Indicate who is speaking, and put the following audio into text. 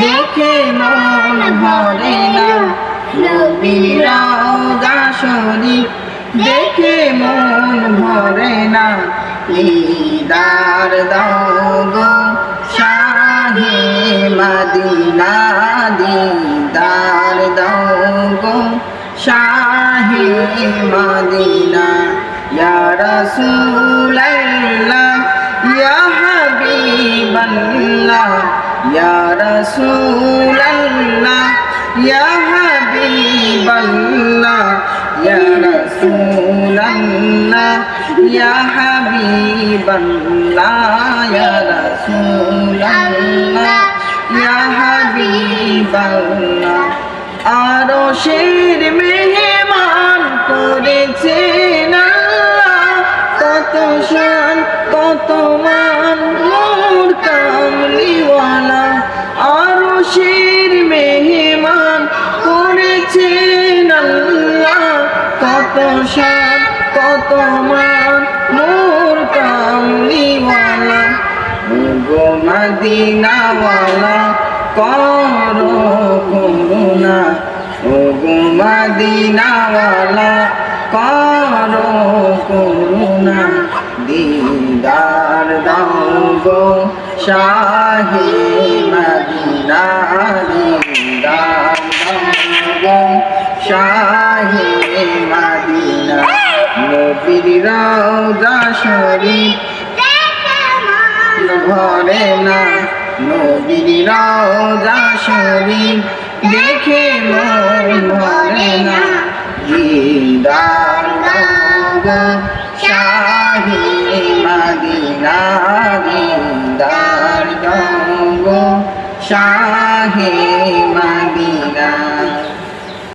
Speaker 1: দেখে মন ভরে না। নবীর শরীফ দেখে মন ভরে না। দিদার দাও গো শাহে মদিনা দিদার দাও গো শাহে মদিনা। ইয়া রাসূলাল্লাহ হাবিবাল্লাহ ইয়া রাসূলাল্লাহ ইয়া হাবিবাল্লাহ ইয়া রাসূলাল্লাহ ইয়া হাবিবাল্লাহ ইয়া রাসূলাল্লাহ ইয়া হাবিবাল্লাহ আরও আরও শের মেহমান করেছেন আল্লাহ। কত শান কত মান মোর কামলিওয়ালা। গো মদিনাওয়ালা, করো করুণা। ও গো মদিনাওয়ালা, করো করুণা। দিদার দাও গো শাহে মদিনা দিদার দাও গো শাহে মদিনা। নবীর রওজা শরীফ ভরে না। নবীর রওজা দেখে মন ভরে না। দিদার গো শাহি মদিনার জঙ্গ শাহে মদিনা।